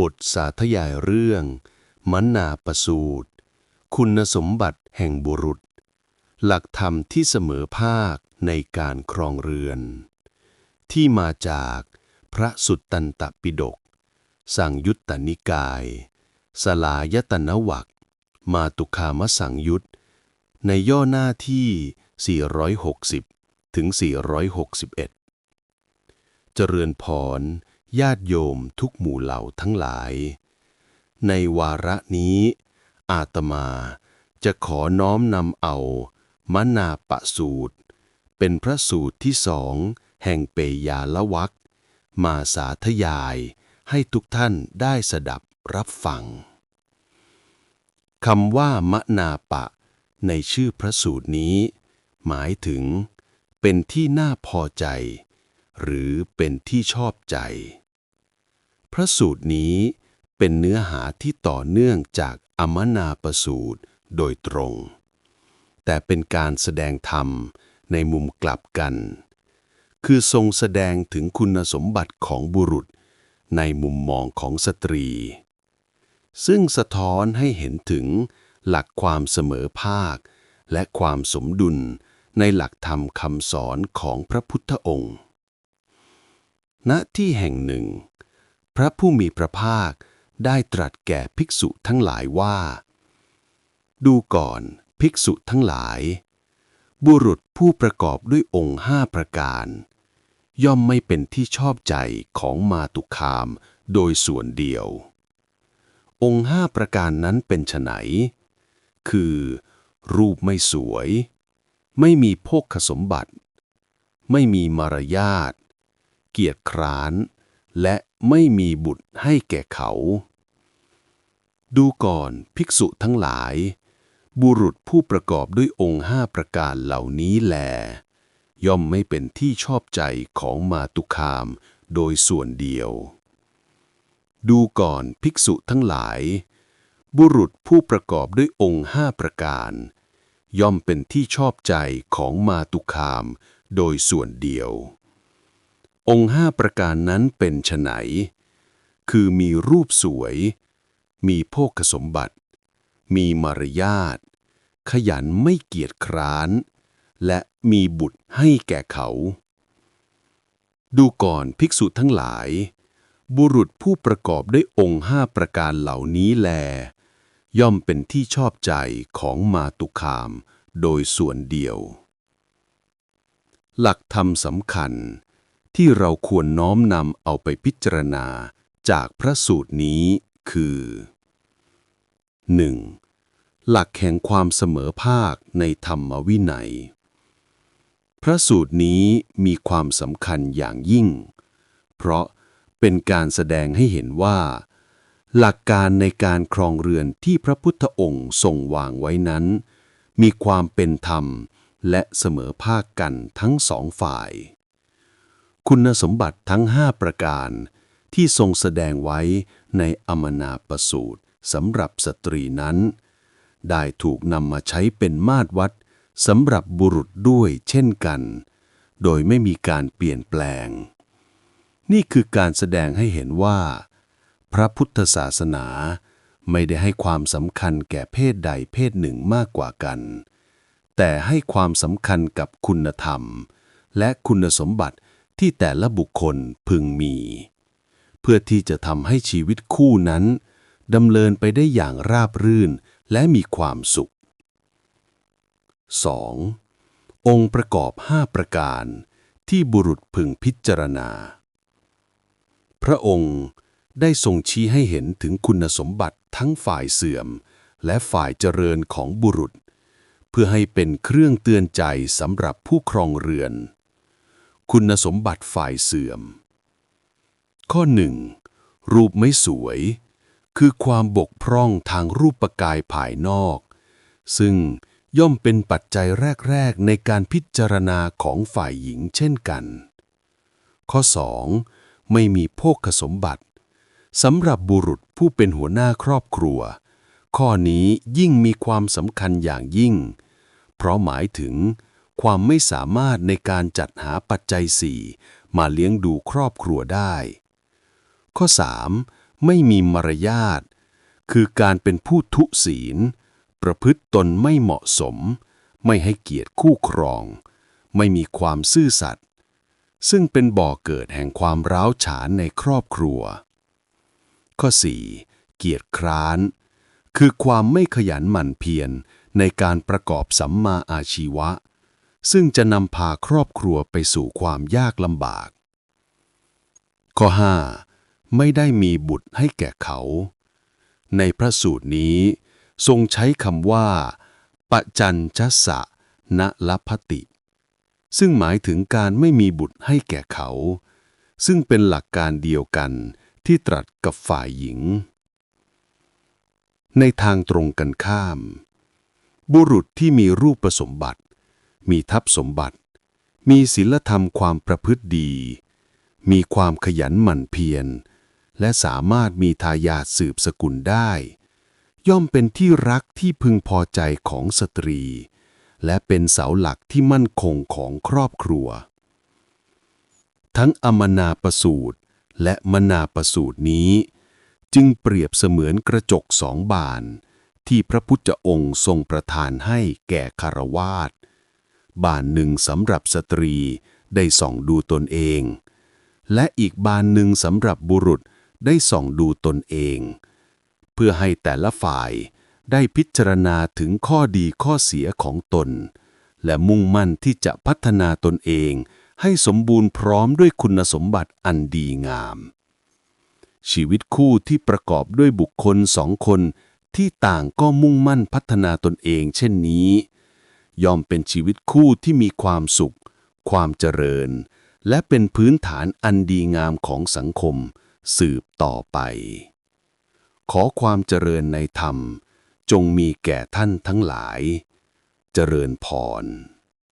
บทสาธยายเรื่องมนาประสูตร คุณสมบัติแห่งบุรุษ หลักธรรมที่เสมอภาคในการครองเรือน ที่มาจากพระสุตตันตปิฎกสั่งยุตตนิกาย สลายตนวักมาตุคามสังยุตในย่อหน้าที่ 460 ถึง 461 เจริญพร ญาติโยมทุกหมู่เหล่าทั้งหลาย ในวาระนี้ อาตมาจะขอน้อมนำเอามนาปะสูตร เป็นพระสูตรที่สองแห่งเปยาละวักมาสาธยายให้ทุกท่านได้สดับรับฟังคำว่ามนาปะ ในชื่อพระสูตรนี้ หมายถึง เป็นที่น่าพอใจ หรือเป็นที่ชอบใจ พระสูตรนี้เป็นเนื้อหาที่ต่อเนื่องจากอมนาประสูตรโดยตรง แต่เป็นการแสดงธรรมในมุมกลับกัน คือทรงแสดงถึงคุณสมบัติของบุรุษในมุมมองของสตรี ซึ่งสะท้อนให้เห็นถึงหลักความเสมอภาค และความสมดุลในหลักธรรมคำสอนของพระพุทธองค์ ณที่แห่งหนึ่ง พระผู้มีพระภาคได้ตรัสแก่ภิกษุทั้งหลายว่า ดูก่อนภิกษุทั้งหลาย บุรุษผู้ประกอบด้วยองค์ห้าประการ ย่อมไม่เป็นที่ชอบใจของมาตุคามโดยส่วนเดียว องค์ห้าประการนั้นเป็นไฉนคือ รูปไม่สวย ไม่มีโภคสมบัติ ไม่มีมารยาท เกียรติคร้าน และ ไม่มีบุตรให้แก่เขา ดูก่อนภิกษุทั้งหลาย บุรุษผู้ประกอบด้วยองค์ห้าประการเหล่านี้แล ย่อมไม่เป็นที่ชอบใจของมาตุคามโดยส่วนเดียว ดูก่อนภิกษุทั้งหลาย บุรุษผู้ประกอบด้วยองค์ห้าประการ ย่อมเป็นที่ชอบใจของมาตุคามโดยส่วนเดียว องค์ห้าประการนั้นเป็นไฉนคือมีรูปสวย มีโภคสมบัติ มีมารยาท ขยันไม่เกียจคร้าน และมีบุตรให้แก่เขา ดูก่อนภิกษุทั้งหลาย บุรุษผู้ประกอบด้วยองค์ห้าประการเหล่านี้แล ย่อมเป็นที่ชอบใจของมาตุคามโดยส่วนเดียว หลักธรรมสำคัญ ที่เราควรน้อมนำเอาไปพิจารณาจากพระสูตรนี้คือ 1. หลักแห่งความเสมอภาคในธรรมวินัย พระสูตรนี้มีความสำคัญอย่างยิ่ง เพราะเป็นการแสดงให้เห็นว่า หลักการในการครองเรือนที่พระพุทธองค์ทรงวางไว้นั้น มีความเป็นธรรมและเสมอภาคกันทั้งสองฝ่าย คุณสมบัติทั้งห้าประการ ที่ทรงแสดงไว้ในอมนาประสูตรสำหรับสตรีนั้น ได้ถูกนำมาใช้เป็นมาตรวัดสำหรับบุรุษด้วยเช่นกัน โดยไม่มีการเปลี่ยนแปลง นี่คือการแสดงให้เห็นว่า พระพุทธศาสนาไม่ได้ให้ความสำคัญแก่เพศใดเพศหนึ่งมากกว่ากัน แต่ให้ความสำคัญกับคุณธรรม และคุณสมบัติ ที่แต่ละบุคคลพึงมี เพื่อที่จะทำให้ชีวิตคู่นั้นดำเนินไปได้อย่างราบรื่นและมีความสุข 2. องค์ประกอบห้าประการ ที่บุรุษพึงพิจารณา พระองค์ได้ทรงชี้ให้เห็นถึงคุณสมบัติทั้งฝ่ายเสื่อม และฝ่ายเจริญของบุรุษ เพื่อให้เป็นเครื่องเตือนใจสำหรับผู้ครองเรือน คุณสมบัติฝ่ายเสื่อม ข้อหนึ่งรูปไม่สวย คือความบกพร่องทางรูปกายภายนอก ซึ่งย่อมเป็นปัจจัยแรก ๆ ในการพิจารณาของฝ่ายหญิงเช่นกัน ข้อ 2. ไม่มีโภคสมบัติสำหรับบุรุษผู้เป็นหัวหน้าครอบครัว ข้อนี้ยิ่งมีความสำคัญอย่างยิ่ง เพราะหมายถึง ความไม่สามารถในการจัดหาปัจจัยสี่มาเลี้ยงดูครอบครัวได้ ข้อไม่มีมารยาท คือการเป็นผู้ทุศีล ประพฤติตนไม่เหมาะสม ไม่ให้เกียรติคู่ครอง ไม่มีความซื่อสัตย์ซึ่งเป็นบ่อเกิดแห่งความร้าวฉานในครอบครัว ข้อ 4. เกียรติคร้าน คือความไม่ขยันหมั่นเพียรในการประกอบสัมมาอาชีวะ ซึ่งจะนำพาครอบครัวไปสู่ความยากลำบาก ข้อ 5. ไม่ได้มีบุตรให้แก่เขา ในพระสูตรนี้ ทรงใช้คำว่าปะจันชสะณลัพพติ ซึ่งหมายถึงการไม่มีบุตรให้แก่เขา ซึ่งเป็นหลักการเดียวกันที่ตรัสกับฝ่ายหญิง ในทางตรงกันข้าม บุรุษที่มีรูปประสมบัติ มีทัพสมบัติ มีศีลธรรมความประพฤติดี มีความขยันหมั่นเพียร และสามารถมีทายาทสืบสกุลได้ ย่อมเป็นที่รักที่พึงพอใจของสตรี และเป็นเสาหลักที่มั่นคงของครอบครัว ทั้งอมนาประสูตรและมนาประสูตรนี้ จึงเปรียบเสมือนกระจกสองบานที่พระพุทธองค์ทรงประทานให้แก่คารวาส บานหนึ่งสำหรับสตรี ได้ส่องดูตนเอง และอีกบานหนึ่งสำหรับบุรุษได้ส่องดูตนเอง เพื่อให้แต่ละฝ่ายได้พิจารณาถึงข้อดีข้อเสียของตน และมุ่งมั่นที่จะพัฒนาตนเองให้สมบูรณ์พร้อมด้วยคุณสมบัติอันดีงาม ชีวิตคู่ที่ประกอบด้วยบุคคลสองคนที่ต่างก็มุ่งมั่นพัฒนาตนเองเช่นนี้ ย่อมเป็นชีวิตคู่ที่มีความสุข ความเจริญ และเป็นพื้นฐานอันดีงามของสังคม สืบต่อไป ขอความเจริญในธรรม จงมีแก่ท่านทั้งหลาย เจริญพร